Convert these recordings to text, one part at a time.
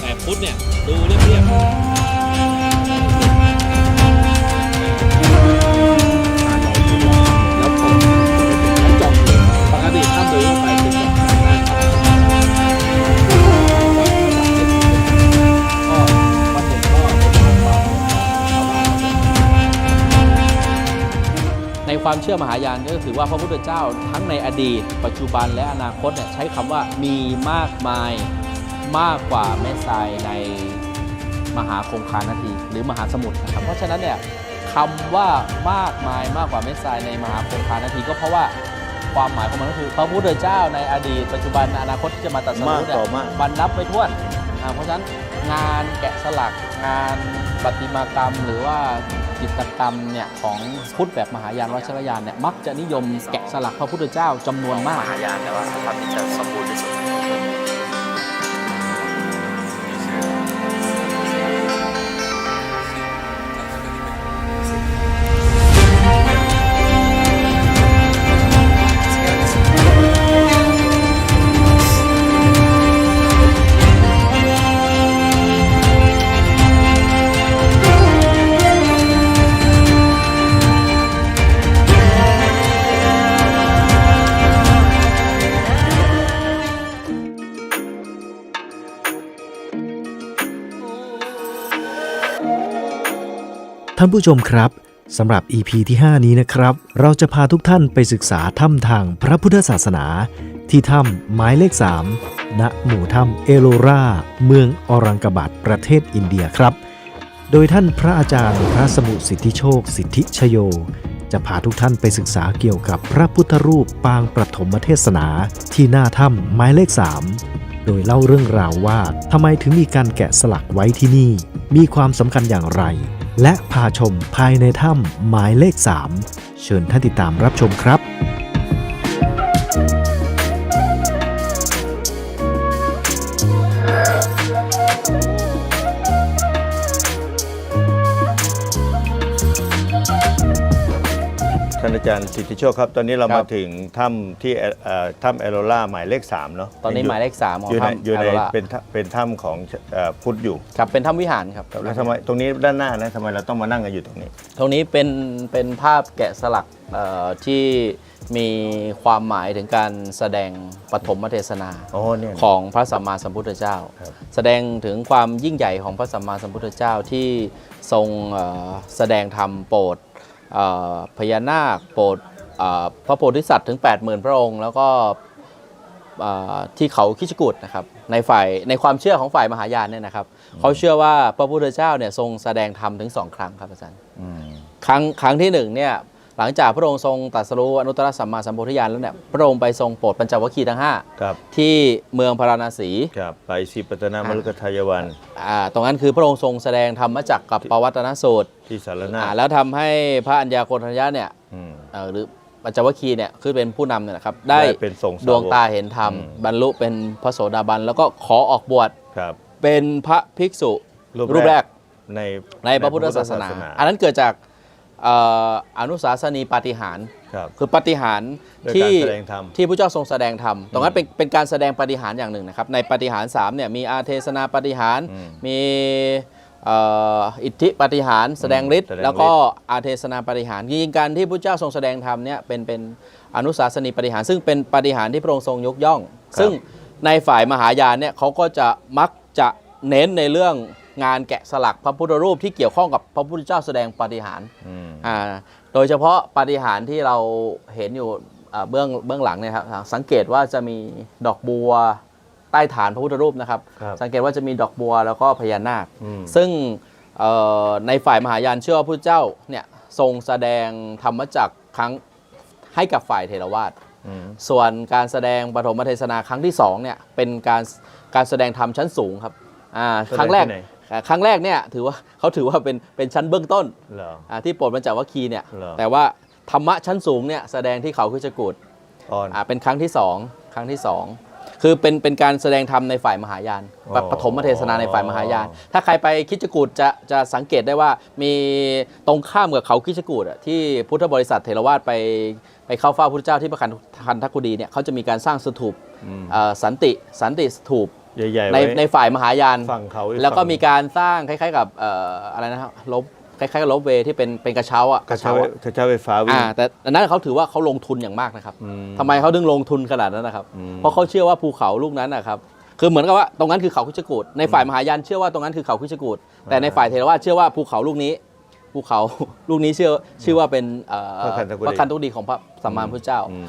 แต่พุทธเนี่ย ดูเรียบๆ ความเชื่อมหายานก็ถือว่าพระพุทธเจ้าทั้งในอดีต ปัจจุบันและอนาคตเนี่ยใช้คำว่ามีมากมายมากกว่าแม่ทรายในมหาคงคานาทีหรือมหาสมุทรนะครับเพราะฉะนั้นเนี่ยคำว่ามากมายมากกว่าเม็ดทรายในมหาคงคานาทีก็เพราะว่าความหมายของมันก็คือพระพุทธเจ้าในอดีต ปัจจุบันอนาคตที่จะมาตรัสรู้เนี่มากต่อมากบรรนับไปทั่วนอ่าเพราะฉะนั้นงานแกะสลักงานประติมากรรมหรือว่า จิตกรรมเนี่ยของพุทธแบบมหายานวัชรยานเนี่ยมักจะนิยมแกะสลักพระพุทธเจ้าจำนวนมากมหายานแต่ว่าพระพิจารสมบูรณ์ที่สุด ท่านผู้ชมครับสำหรับ EP ที่ 5 นี้นะครับ เราจะพาทุกท่านไปศึกษาถ้ำทางพระพุทธศาสนา ที่ถ้ำหมายเลข 3 ณ หมู่ถ้ำเอโลรา เมืองอรังกบัตประเทศอินเดียครับ โดยท่านพระอาจารย์พระสมุสิทธิโชค สิทธิชโย จะพาทุกท่านไปศึกษาเกี่ยวกับพระพุทธรูปปางประถมเทศนา ที่หน้าถ้ำหมายเลข 3 โดยเล่าเรื่องราวว่าทำไมถึงมีการแกะสลักไว้ที่นี่ มีความสำคัญอย่างไร และพาชมภายในถ้ำหมายเลข 3 เชิญท่านติดตามรับชมครับานอาจารย์สิทธิโชคครับ ตอนนี้เราครัมาบถึงถ้ำที่เอ่อเอ่อถ้ำเอโรล่าหมายเลข3เนาะตอนนี้หมายเลขสามของอยู่ในถ้ำอยู่ในแอโรล่าเป็นถ้ำเป็นถ้ำของเอ่อพุทธอยู่ครับเป็นถ้ำวิหารครับแล้วทำไมตรงนี้ด้านหน้านะทำไมเราต้องมานั่งกันอยู่ตรงนี้ ตรงนี้เป็นเป็นภาพแกะสลักเอ่อที่มีความหมายถึงการแสดงปฐมเทศนาอ๋อเนี่ยของพระสัมมาสัมพุทธเจ้าครับแสดงถึงความยิ่งใหญ่ของพระสัมมาสัมพุทธเจ้าที่ทรงเอ่อแสดงธรรมโปรดเอ่อ พญานาคโปรดเอ่อพระโพธิสัตว์ถึง 80,000 พระองค์ แล้วก็เอ่อที่เขาคิชกุฎนะครับในฝ่ายในความเชื่อของฝ่ายมหายานเนี่ยนะครับเขาเชื่อว่าพระพุทธเจ้าเนี่ยทรงแสดงธรรมถึงสองครั้งครับอาจารย์อืมครั้งครั้งที่หนึ่งเนี่ย หลังจากพระองค์ทรงตรัสรู้อนุตตรสัมมาสัมโพธิญาณแล้วเนี่ยพระองค์ไปทรงโปรดปัญจวัคคีย์ทั้งครับ5ที่เมืองพาราณสี ครับไปสิปตนามฤคทายวันอ่าตรงนั้นคือพระองค์ทรงแสดงธรรมจักรกับปวัตนสูตรที่สารนาอ่าแล้วทำให้พระอัญญาโกณทัญญะเนี่ยอืม เอ่อหรือปัญจวัคคีย์เนี่ยคือเป็นผู้นำเนี่ยนะครับได้เป็นทรงสดวงตาเห็นธรรม อืม บรรลุเป็นพระโสดาบัน แล้วก็ขอออกบวชครับ เป็นพระภิกษุรูปรูปแรก ในในพระพุทธศาสนา อันนั้นเกิดจาก เอ่ออนุสาสนีปาฏิหารย์ครับ คือปาฏิหารย์ด้วยที่การแสดงธรรม ที่พระเจ้าทรงแสดงธรรมตรงนั้นเป็นเป็นการแสดงปาฏิหารย์อย่างหนึ่งนะครับในปาฏิหารย์สามเนี่ยมีอาเทศนาปาฏิหารย์อืมมีเอ่ออิทธิปาฏิหารย์แสดงฤทธิ์แสดงฤทธิ์ แล้วก็อาเทศนาปาฏิหารย์จริงๆการที่พระเจ้าทรงแสดงธรรมเนี่ยเป็นเป็นอนุสาสนีปาฏิหารย์ซึ่งเป็นปาฏิหารย์ที่พระองค์ทรงยกย่อง ซึ่งในฝ่ายมหายานเนี่ยเขาก็จะมักจะเน้นในเรื่อง งานแกะสลักพระพุทธรูปที่เกี่ยวข้องกับพระพุทธเจ้าแสดงปาฏิหารย์อืมอ่าโดยเฉพาะปาฏิหาริย์ที่เราเห็นอยู่อ่าเบื้องเบื้องหลังเนี่ยครับสังเกตว่าจะมีดอกบัวใต้ฐานพระพุทธรูปนะครับครับสังเกตว่าจะมีดอกบัวแล้วก็พญานาคอืมซึ่งเอ่อในฝ่ายมหายานเชื่อว่าพระเจ้าเนี่ยทรงแสดงธรรมจักรครั้งให้กับฝ่ายเทรวาสอืมส่วนการแสดงปฐมเทศนาครั้งที่สองเนี่ยเป็นการการแสดงธรรมชั้นสูงครับอ่าครั้งแรก แสดงที่ไหนอ่าครั้งแรกเนี่ยถือว่าเขาถือว่าเป็นเป็นชั้นเบื้องต้นเหรออ่าที่โปรดบรรจวัคคีย์เนี่ยเหรอ แต่ว่าธรรมะชั้นสูงเนี่ยแสดงที่เขาคือจกูดอ่อนอ่าเป็นครั้งที่สองครั้งที่สองคือเป็นเป็นการแสดงธรรมในฝ่ายมหายานอ๋อปฐมเทศนาในฝ่ายมหายาน ถ้าใครไปคิดจกูดจะจะสังเกตได้ว่ามีตรงข้ามกับเขาคิดจกูดอะที่พุทธบริษัทเทรวาสไปไปเข้าเฝ้าพระเจ้าที่ประคันคันทกุดีเนี่ยเขาจะมีการสร้างสถูปอืม เอ่อสันติสันติสถูป ใหญ่ๆในไว้ในฝ่ายมหายาน ฝั่งเขาอีแล้วก็ฝั่งมีการสร้างคล้ายๆกับเอ่ออะไรนะครับลบคล้ายๆกับลบเวย์ที่เป็นเป็นกระเช้าอะกระเช้าอะกระเช้าไฟฟ้าวิ่ง อ่าแต่อันนั้นเขาถือว่าเขาลงทุนอย่างมากนะครับอืมทำไมเขาถึงลงทุนขนาดนั้นนะครับ อืม เพราะเขาเชื่อว่าภูเขาลูกนั้นนะครับคือเหมือนกับว่าตรงนั้นคือเขาคิชกูดในฝ่ายมหายานเชื่อว่าตรงนั้นคือเขาคิชกูดแต่ในฝ่ายเทรวาสเชื่อว่าภูเขาลูกนี้ ภูเขา ลูกนี้เชื่อชื่อว่าเป็นเอ่อพระคันธกุฎี พระคันตุกดีของพระสัมมาสัมพุทธเจ้า อืม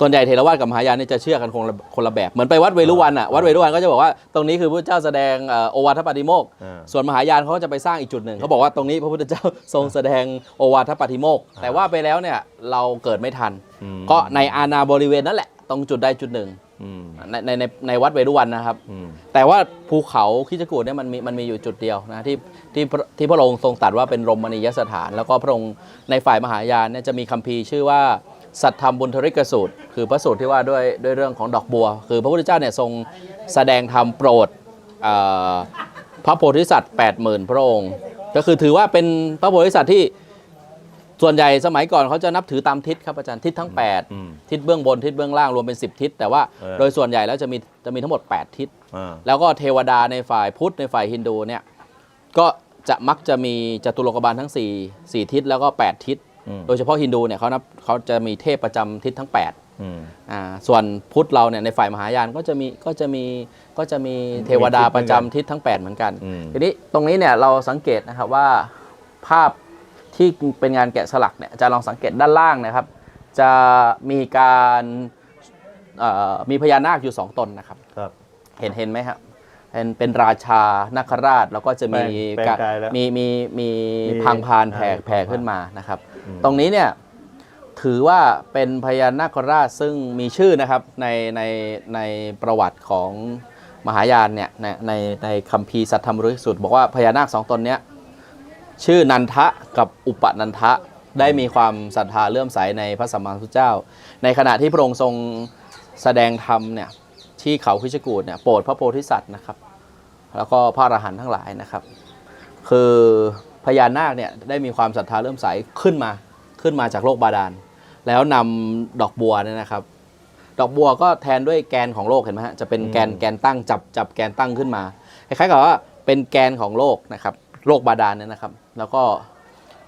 ส่วนใหญ่เทรวาสกับมหายานเนี่ยจะเชื่อกันคนละคนละแบบ เหมือนไปวัดเวรุวันอะวัดเวรุวันก็จะบอกว่าตรงนี้คือพระเจ้าแสดงเอ่อโอวาทปาติโมกข์อ่าส่วนมหายานเขาก็จะไปสร้างอีกจุดหนึ่งเขาบอกว่าตรงนี้พระพุทธเจ้าทรงแสดงโอวาทปาติโมกข์แต่ว่าไปแล้วเนี่ยเราเกิดไม่ทัน อืม ก็ในอาณาบริเวณนั่นแหละตรงจุดใดจุดหนึ่งอืมในในในในวัดเวรุวันนะครับ อืม แต่ว่าภูเขาคิจกูดเนี่ยมันมีมันมีอยู่จุดเดียวนะที่ที่พระที่พระองค์ทรงตรัสว่าเป็นรมณียสถาน แล้วก็พระองค์ในฝ่ายมหายานเนี่ยจะมีคัมภีร์ชื่อว่า สัทธรรมบุญทริกสูตร คือพระสูตรที่ว่าด้วยด้วยเรื่องของดอกบัว คือพระพุทธเจ้าเนี่ยทรงแสดงธรรมโปรดเอ่อพระโพธิสัตว์80,000 พระองค์ ก็คือถือว่าเป็นพระโพธิสัตว์ที่ส่วนใหญ่สมัยก่อนเขาจะนับถือตามทิศครับอาจารย์ทิศทั้ง8อืมทิศเบื้องบนทิศเบื้องล่างรวมเป็น 10 ทิศ แต่ว่าเออโดยส่วนใหญ่แล้วจะมีจะมีทั้งหมด 8 ทิศอ่าแล้วก็เทวดาในฝ่ายพุทธในฝ่ายฮินดูเนี่ยก็จะมักจะมีจตุโลกบาลทั้ง 4 4 ทิศแล้วก็ 8 ทิศอืม โดยเฉพาะฮินดูเนี่ยเขานับเขาจะมีเทพประจำทิศทั้ง8อืมอ่าส่วนพุทธเราเนี่ยในฝ่ายมหายานก็จะมีก็จะมีก็จะมีเทวดาประจำทิศทั้ง 8 เหมือนกันอืมทีนี้ตรงนี้เนี่ยเราสังเกตนะครับว่าภาพที่เป็นงานแกะสลักเนี่ยอาจะลองสังเกตด้านล่างนะครับ จะมีการเอ่อมีพญานาคอยู่สองตนนะครับครับเห็นเห็นไหมครับ เป็นเป็นราชานาคราชแล้วก็จะมีแปลงแปลงกายแล้วมีมีมีมีพังพานแผ่อ่าแผ่ขึ้นมานะครับ อืม ตรงนี้เนี่ยถือว่าเป็นพญานาคราชซึ่งมีชื่อนะครับในในในประวัติของมหายานเนี่ยในในในคัมภีร์สัทธรรมรุสุดบอกว่าพญานาคสองตนเนี้ยชื่อนันทะกับอุปนันทะได้มีความศรัทธาเลื่อมใสในพระสัมมาสัมพุทธเจ้า ในขณะที่พระองค์ทรงแสดงธรรมเนี่ย ที่เขาคิชกูดเนี่ยโปรดพระโพธิสัตว์นะครับ แล้วก็พระอรหันต์ทั้งหลายนะครับ คือพญานาคเนี่ยได้มีความศรัทธาเริ่อมใสขึ้นมาขึ้นมาจากโลกบาดาล แล้วนำดอกบัวเนี่ยนะครับ ดอกบัวก็แทนด้วยแกนของโลกเห็นไหมฮะจะเป็นแกนอืมแกนตั้งจับจับแกนตั้งขึ้นมาคล้ายๆกับว่าเป็นแกนของโลกนะครับโลกบาดาลเนี่ยนะครับ แล้วก็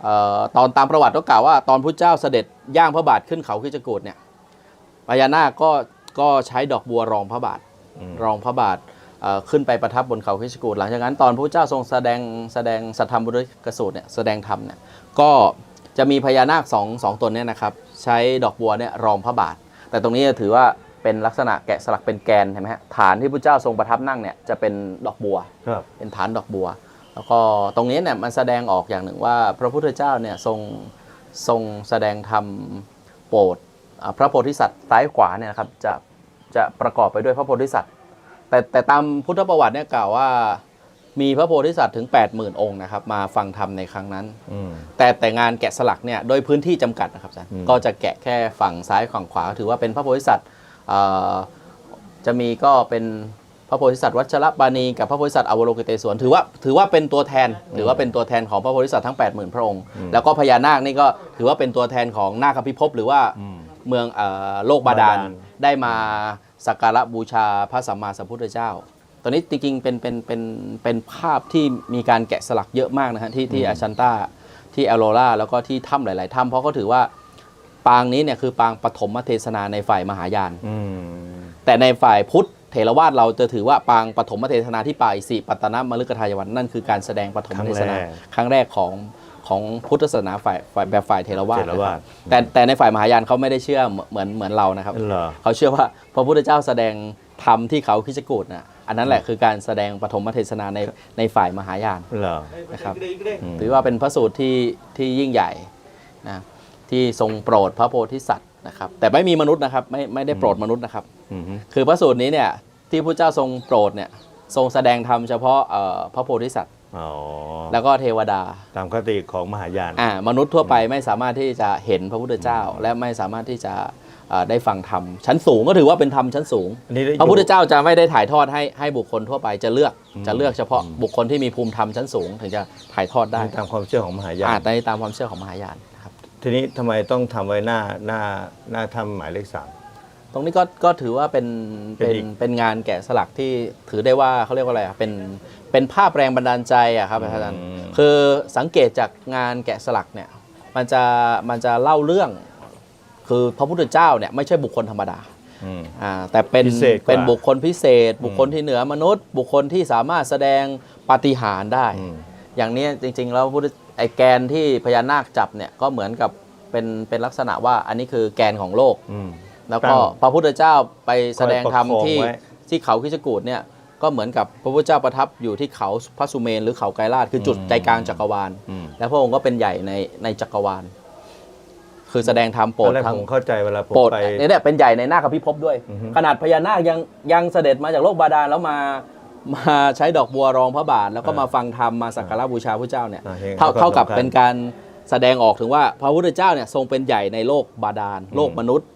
เอ่อตอนตามประวัติก็กล่าวว่าตอนพระเจ้าเสด็จย่างพระบาทขึ้นเขาคิจกูฏเนี่ยพญานาคก็ ก็ใช้ดอกบัวรองพระบาทอืมรองพระบาทเอ่อขึ้นไปประทับบนเขาคิชกูดหลังจากนั้นตอนพระเจ้าทรงแสดงแสดงสัทธรรมบุริกสูตรเนี่ยแสดงธรรมเนี่ยก็จะมีพญานาคสองสองตนเนี่ยนะครับใช้ดอกบัวเนี่ยรองพระบาท แต่ตรงนี้จะถือว่าเป็นลักษณะแกะสลักเป็นแกนเห็นไหมฮะฐานที่พระเจ้าทรงประทับนั่งเนี่ยจะเป็นดอกบัวครับเป็นฐานดอกบัว แล้วก็ตรงนี้เนี่ยมันแสดงออกอย่างหนึ่งว่า พระพุทธเจ้าเนี่ยทรงทรงแสดงธรรมโปรดอ่า พระโพธิสัตว์ซ้ายขวาเนี่ยนะครับจะจะประกอบไปด้วยพระโพธิสัตว์ แต่แต่ตามพุทธประวัติเนี่ยกล่าวว่ามีพระโพธิสัตว์ถึง 80,000 องค์นะครับมาฟังธรรมในครั้งนั้นอืมแต่แต่งานแกะสลักเนี่ยโดยพื้นที่จำกัดนะครับอาจารย์อืมก็จะแกะแค่ฝั่งซ้ายฝั่งขวา ถือว่าเป็นพระโพธิสัตว์เอ่อจะมีก็เป็นพระโพธิสัตว์วัชรบานีกับพระโพธิสัตว์อวโลกิเตศวรถือว่าถือว่าเป็นตัวแทนถือว่าเป็นตัวแทนของพระโพธิสัตว์ทั้ง 80,000 พระองค์ แล้วก็พญานาคนี่ก็ถือว่าเป็นตัวแทนของนาคพิภพหรือว่าอืม เมืองเอ่อโลกบาดาลบาดาล ได้มาสักการะบูชาพระสัมมาสัมพุทธเจ้า ตอนนี้จริงๆเป็นเป็นเป็นเป็นภาพที่มีการแกะสลักเยอะมากนะฮะที่ที่อาชันตาที่แอโรราแล้วก็ที่ถ้ำหลาย ๆ ถ้ำเพราะเขาถือว่าปางนี้เนี่ยคือปางปฐมเทศนาในฝ่ายมหายาน อืมแต่ในฝ่ายพุทธเถรวาทเราจะถือว่าปางปฐมเทศนาที่ป่าอิสิปัตตนมฤคทายวันนั่นคือการแสดงปฐมเทศนาครั้งแรกของ ของพุทธศาสนาฝ่ายฝ่ายแบบฝ่ายเถรวาทเถรวาทนะครับแต่แต่ในฝ่ายมหายานเขาไม่ได้เชื่อเหมือนเหมือนเรานะครับ เหรอ เขาเชื่อว่าพระพุทธเจ้าแสดงธรรมที่เขาคิจกูดนะอันนั้นแหละคือการแสดงปฐมเทศนาในในฝ่ายมหายาน เหรอ นะครับอืมถือว่าเป็นพระสูตรที่ที่ยิ่งใหญ่นะที่ทรงโปรดพระโพธิสัตว์นะครับ แต่ไม่มีมนุษย์นะครับ ไม่ไม่ได้โปรดมนุษย์นะครับ อืมคือพระสูตรนี้เนี่ยที่พระเจ้าทรงโปรดเนี่ยทรงแสดงธรรมเฉพาะเอ่อพระโพธิสัตว์ อ๋อแล้วก็เทวดา ตามคติของมหายานอ่ามนุษย์ทั่วไปไม่สามารถที่จะเห็นพระพุทธเจ้า และไม่สามารถที่จะเอ่อได้ฟังธรรมชั้นสูงก็ถือว่าเป็นธรรมชั้นสูงอันนี้ได้พระพุทธอยู่เจ้าจะไม่ได้ถ่ายทอดให้ให้บุคคลทั่วไปจะเลือกอืมจะเลือกเฉพาะอืมบุคคลที่มีภูมิธรรมชั้นสูง ถึงจะถ่ายทอดได้ตามความเชื่อของมหายาอานจได้ตามความเชื่อของมหายานนะครับทีนี้ทำไมต้องทำไว้หน้าหน้าหน้าถ้ำหมายเลขสาม ตรงนี้ก็ก็ถือว่าเป็นเป็เป็นนอีก เป็นงานแกะสลักที่ถือได้ว่าเขาเรียกว่าอะไรอะเป็นเป็นภาพแรงบันดาลใจอะครับอาจารย์คือสังเกตจากงานแกะสลักเนี่ยมันจะมันจะเล่าเรื่อง คือพระพุทธเจ้าเนี่ยไม่ใช่บุคคลธรรมดา อืม อ่าแต่เป็นพิเศษกว่าเป็นบุคคลพิเศษ บุคคลที่เหนือมนุษย์ บุคคลที่สามารถแสดงปาฏิหาริย์ได้ อืม อย่างนี้จริง ๆ แล้วพุทธไอแกนที่พญานาคจับเนี่ยก็เหมือนกับเป็นเป็นลักษณะว่าอันนี้คือแกนของโลก อืม แล้วตั้ก็งพระพุทธเจ้าไปแสดงธรรมคอยประคองที่ไว้ที่เขาคิชกูดเนี่ยก็เหมือนกับพระพุทธเจ้าประทับอยู่ที่เขาพระสุเมนหรือเขาไกรลาชคือจุดอืมใจกลางจักรวาลอืมและพระองค์ก็เป็นใหญ่ในในจักรวาล คือแสดงธรรมโปรตอดนแรกทั้งผมเข้าใจเวลาผมโปรดไปเนี่ยเนี่ยเป็นใหญ่ในหน้าคพิภพด้วยอือฮึขนาดพญานาคยังยังเสด็จมาจากโลกบาดาลแล้วมามาใช้ดอกบัวรองพระบาท แล้วก็อ่ามมาฟังธรรมมาสักการะบูชาพระเจ้าเนี่ยอ่าเห็นเท่าความเท่ากับสำคัญเป็นการแสดงออกถึงว่าพระพุทธเจ้าเนี่ยทรงเป็นใหญ่ในโลกบาดาลโลกมนุษย์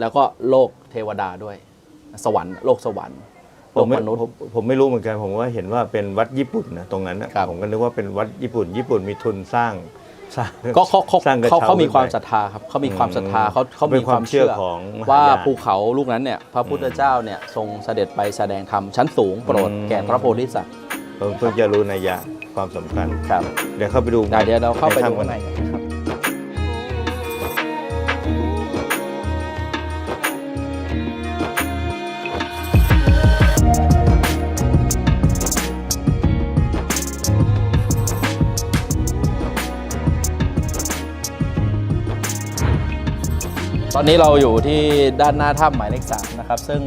แล้วก็โลกเทวดาด้วย สวรรค์โลกสวรรค์ผโลมกไม่มนุษย์ ผมผมไม่รู้เหมือนกันผมว่าเห็นว่าเป็นวัดญี่ปุ่นนะตรงนั้นนะครับ ผมก็นึกว่าเป็นวัดญี่ปุ่น ญี่ปุ่นมีทุนสร้างสร้างก็เขาเขาสร้างกระเขาเช้าเขามีความขึ้นไปศรัทธาครับเขามีความศรัทธาอืมเขาเขาเป็มีนความความเชื่เชื่ออของมหายานว่าภูเขาลูกนั้นเนี่ยพระพุทธเจ้าเนี่ยทรงเสด็จไปแสดงธรรมชั้นสูงโปรดอืมแก่พระโพธิสัตว์ ผมเพิ่งจะรู้นัยยะความสำคัญ ครับ เดี๋ยวเข้าไปดูได้เดี๋ยวเราเข้าไปดูถ้ำกัข้างในกันนะครั อนนี้เราอยู่ที่ด้านหน้าถ้ำหมายเลขสามนะครับ ซึ่ง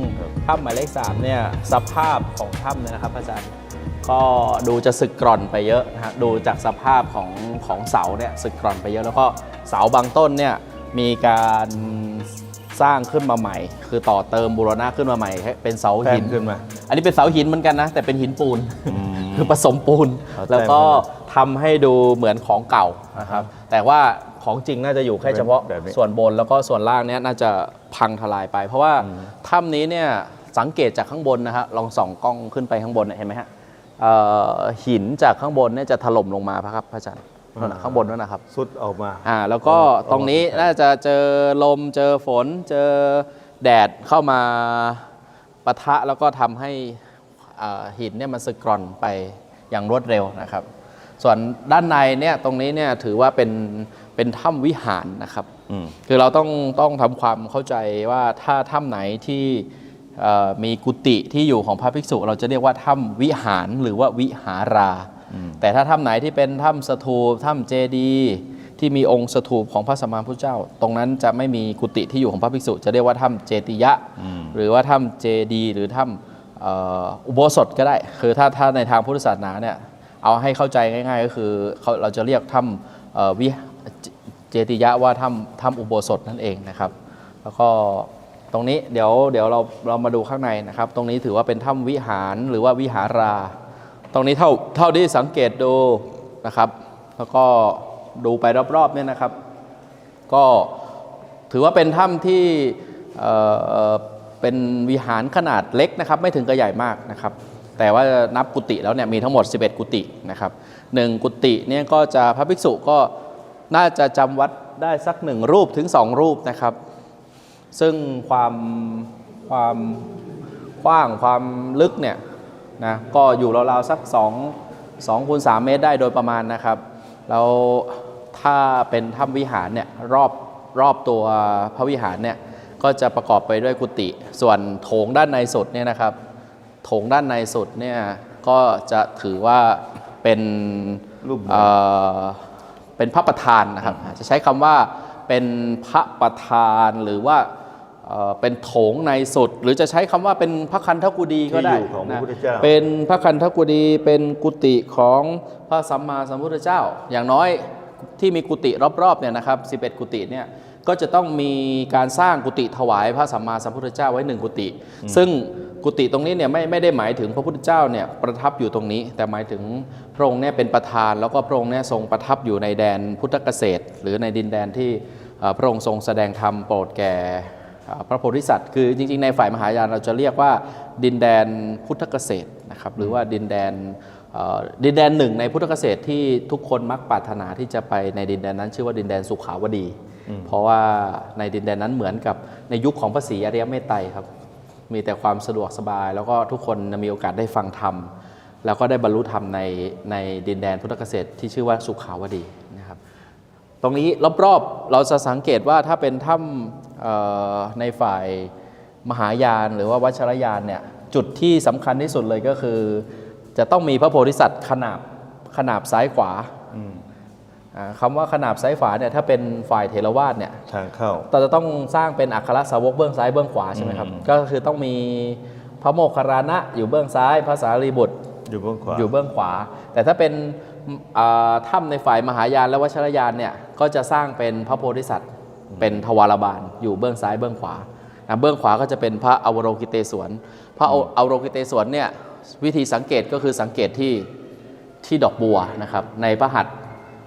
ถ้ำหมายเลขสามเนี่ยสภาพของถ้ำเนี่ยนะครับอาจารย์ก็ดูจะสึกกร่อนไปเยอะนะฮะดูจากสภาพของของเสาเนี่ยสึกกร่อนไปเยอะ แล้วก็เสาบางต้นเนี่ยมีการสร้างขึ้นมาใหม่ คือต่อเติมบูรณะขึ้นมาใหม่ให้เป็นเสาแต้หิมนขึ้นมา อันนี้เป็นเสาหินเหมือนกันนะ แต่เป็นหินปูน คือผสมปูน เอาแต้มแล้วก็ขึ้นทำให้ดูเหมือนของเก่านะครับ แต่ว่า ของจริงน่าจะอยู่แค่เฉพาะแบบนี้ส่วนบนแล้วก็ส่วนล่างเนี้ยน่าจะพังทลายไป เพราะว่าถ้ำนี้เนี่ยสังเกตจากข้างบนนะฮะลองส่องกล้องขึ้นไปข้างบนเนี่ยเห็นไหมฮะเอ่อหินจากข้างบนเนี่ยจะถล่มลงมาครับพระอาจารย์นั่นนะข้างบนนั่นนะครับ สุดออกมา อ่าแล้วก็เอาตรงนี้เอามาน่าจะเจอลมเจอฝน เจอแดดเข้ามาปะทะแล้วก็ทำให้อ่าหินเนี่ยมันสึกกร่อนไปอย่างรวดเร็วนะครับ ส่วนด้านในเนี่ยตรงนี้เนี่ยถือว่าเป็นเป็นถ้ำวิหารนะครับอืมคือเราต้องต้องทำความเข้าใจว่าถ้าถ้ำไหนที่เอ่อมีกุฏิที่อยู่ของพระภิกษุ เราจะเรียกว่าถ้ำวิหารหรือว่าวิหารา แต่ถ้าถ้ำไหนที่เป็นถ้ำสถูปถ้ำเจดีย์ที่มีองค์สถูปของพระสัมมาสัมพุทธเจ้า ตรงนั้นจะไม่มีกุฏิที่อยู่ของพระภิกษุ จะเรียกว่าถ้ำเจติยะ หรือว่าถ้ำเจดีย์หรือถ้ำเอ่ออุโบสถก็ได้ คือถ้าถ้าในทางพุทธศาสนาเนี่ย เอาให้เข้าใจง่ายๆ ก็คือเขาเราจะเรียกถ้ำวิเจติยะว่าถ้ำถ้ำอุโบสถนั่นเองนะครับ แล้วก็ตรงนี้เดี๋ยวเดี๋ยวเราเรามาดูข้างในนะครับ ตรงนี้ถือว่าเป็นถ้ำวิหารหรือว่าวิหารา ตรงนี้เท่าเท่าที่สังเกตดูนะครับ แล้วก็ดูไปรอบๆเนี่ยนะครับ ก็ถือว่าเป็นถ้ำที่เอ่อเป็นวิหารขนาดเล็กนะครับ ไม่ถึงกับใหญ่มากนะครับ แต่ว่านับกุฏิแล้วเนี่ยมีทั้งหมด 11 กุฏินะครับหนึ่งกุฏิเนี่ยก็จะพระภิกษุก็น่าจะจำวัดได้สักหนึ่งรูปถึงสองรูปนะครับ ซึ่งความความกว้างความลึกเนี่ยนะก็อยู่ราวๆสัก2 2คูณ3เมตรได้โดยประมาณนะครับแล้วถ้าเป็นถ้ำวิหารเนี่ยรอบรอบตัวพระวิหารเนี่ยก็จะประกอบไปด้วยกุฏิส่วนโถงด้านในสุดเนี่ยนะครับ โถงด้านในสุดเนี่ยก็จะถือว่าเป็นรูปเหมือนเอ่อเป็นพระประธานนะครับ จะใช้คำว่าเป็นพระประธานหรือว่าเอ่อเป็นโถงในสุด หรือจะใช้คำว่าเป็นพระคันธกุฎีก็ได้ที่อยู่ของพระนะพุทธเจ้าเป็นพระคันธกุฎีเป็นกุฏิของพระสัมมาสัมพุทธเจ้า อย่างน้อยที่มีกุฏิรอบๆเนี่ยนะครับ 11 กุฏิเนี่ย ก็จะต้องมีการสร้างกุฏิถวายพระสัมมาสัมพุทธเจ้าไว้หนึ่งกุฏิซึ่งกุฏิตรงนี้เนี่ยไม่ไม่ได้หมายถึงพระพุทธเจ้าเนี่ยประทับอยู่ตรงนี้ แต่หมายถึงพระองค์เนี่ยเป็นประธาน แล้วก็พระองค์เนี่ยทรงประทับอยู่ในแดนพุทธเกษตร หรือในดินแดนที่เอ่อพระองค์ทรงแสดงธรรมโปรดแก่อ่าพระโพธิสัตว์คือจริงๆ ในฝ่ายมหายานเราจะเรียกว่าดินแดนพุทธเกษตรนะครับหรือว่าดินแดนเอ่อดินแดนหนึ่งในพุทธเกษตรที่ทุกคนมักปรารถนาที่จะไปในดินแดนนั้น ชื่อว่าดินแดนสุขาวดี เพราะว่าในดินแดนนั้นเหมือนกับในยุคของพระศรีอริยเมตไตรครับ มีแต่ความสะดวกสบาย แล้วก็ทุกคนมีโอกาสได้ฟังธรรม แล้วก็ได้บรรลุธรรมในในดินแดนพุทธเกษตรที่ชื่อว่าสุขาวดีนะครับ ตรงนี้รอบๆเราจะสังเกตว่าถ้าเป็นถ้ำเอ่อในฝ่ายมหายานหรือว่าวัชรยานเนี่ยจุดที่สำคัญที่สุดเลยก็คือ จะต้องมีพระโพธิสัตว์ขนาบขนาบซ้ายขวาอ่า คำว่าขนาบซ้ายขวาเนี่ยถ้าเป็นฝ่ายเทรวาสเนี่ยทางเข้าเราจะต้องสร้างเป็นอัครสาวกเบื้องซ้ายเบื้องขวาใช่ไหมครับก็คือต้องมีพระโมคคัลลานะอยู่เบื้องซ้ายพระสารีบุตรอยู่เบื้องขวาอยู่เบื้องขวา แต่ถ้าเป็นอ่าถ้ำในฝ่ายมหายานและวัชรยานเนี่ยก็จะสร้างเป็นพระโพธิสัตว์เป็นทวารบาลอยู่เบื้องซ้ายเบื้องขวาอ่าเบื้องขวาก็จะเป็นพระอวโรกิเตศวรพระอวโรกิเตศวรเนี่ยวิธีสังเกตก็คือสังเกตที่ที่ดอกบัวนะครับในพระหัตถ์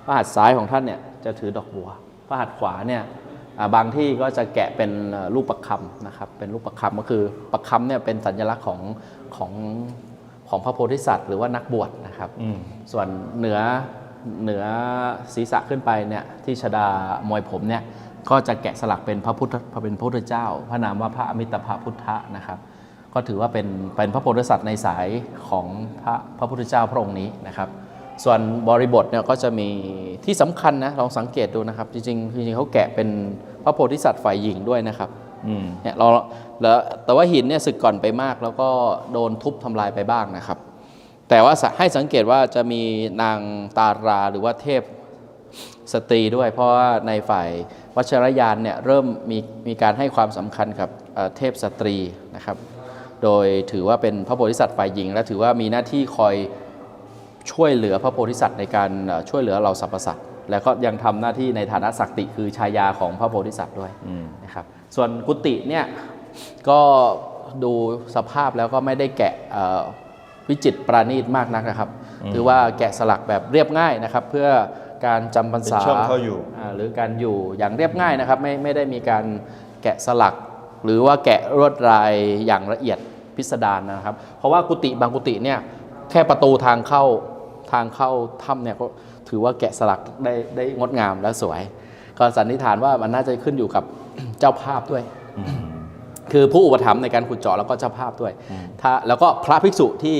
พระหัตถ์ซ้ายของท่านเนี่ยจะถือดอกบัว พระหัตถ์ขวาเนี่ยอ่าบางที่ก็จะแกะเป็นเอ่อรูปประคำนะครับ เป็นรูปประคำก็คือประคำเนี่ยเป็นสัญลักษณ์ของของของพระโพธิสัตว์หรือว่านักบวชนะครับอืมส่วนเหนือเหนือศีรษะขึ้นไปเนี่ยที่ชดามวยผมเนี่ยก็จะแกะสลักเป็นพระพุทธพระเป็นพระพุทธเจ้า พระนามว่าพระอมิตรภพุทธะนะครับ ก็ถือว่าเป็นเป็นพระโพธิสัตว์ในสายของพระพระพุทธเจ้าพระองค์นี้นะครับ ส่วนบริบทเนี่ยก็จะมีที่สำคัญนะลองสังเกตดูนะครับ จริงๆจริงๆเขาแกะเป็นพระโพธิสัตว์ฝ่ายหญิงด้วยนะครับอืมเนี่ยเราแล้วแต่ว่าหินเนี่ยสึกก่อนไปมาก แล้วก็โดนทุบทำลายไปบ้างนะครับ แต่ว่าสะให้สังเกตว่าจะมีนางตาราหรือว่าเทพสตรีด้วย เพราะว่าในฝ่ายวัชรยานเนี่ยเริ่มมีมีการให้ความสำคัญกับเอ่อเทพสตรีนะครับ โดยถือว่าเป็นพระโพธิสัตว์ฝ่ายหญิง และถือว่ามีหน้าที่คอย ช่วยเหลือพระโพธิสัตว์ในการเอ่อช่วยเหลือเราสรรพสัตว์แล้วก็ยังทำหน้าที่ในฐานะศักดิคือชายาของพระโพธิสัตว์ด้วยอืมนะครับส่วนกุฏิเนี่ยก็ดูสภาพแล้วก็ไม่ได้แกะเอ่อวิจิตรประณีตมากนักนะครับถือว่าแกะสลักแบบเรียบง่ายนะครับ เพื่อการจำพรรษาเป็นช่องเข้าอยู่อ่าหรือการอยู่อย่างเรียบง่ายนะครับ ไม่ไม่ได้มีการแกะสลัก หรือว่าแกะลวดลายอย่างละเอียดพิสดารนะครับ เพราะว่ากุฏิบางกุฏิเนี่ยแค่ประตูทางเข้า ทางเข้าถ้ำเนี่ยก็ถือว่าแกะสลักได้ได้งดงามและสวย ก็สันนิษฐานว่ามันน่าจะขึ้นอยู่กับเจ้าภาพด้วย คือผู้อุปถัมภ์ในการขุดเจาะแล้วก็เจ้าภาพด้วยถ้าแล้วก็พระภิกษุที่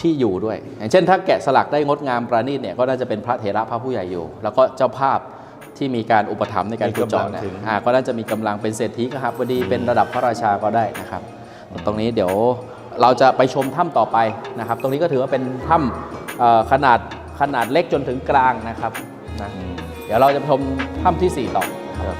ที่อยู่ด้วย อย่างเช่น ถ้าแกะสลักได้งดงามประณีตเนี่ยก็น่าจะเป็นพระเถระพระผู้ใหญ่อยู่ แล้วก็เจ้าภาพที่มีการอุปถัมภ์ในการขุดเจาะเนี่ยมีกำลังถึงอ่าก็น่าจะมีกำลังเป็นเศรษฐีกครับพอดีเป็นระดับพระราชาก็ได้นะครับ ตรงนี้เดี๋ยวเราจะไปชมถ้ำต่อไปนะครับ ตรงนี้ก็ถือว่าเป็นถ้ำเอ่อ ขนาดขนาดเล็กจนถึงกลางนะครับนะเดี๋ยวเราจะชมถ้ำที่สี่ต่อครับ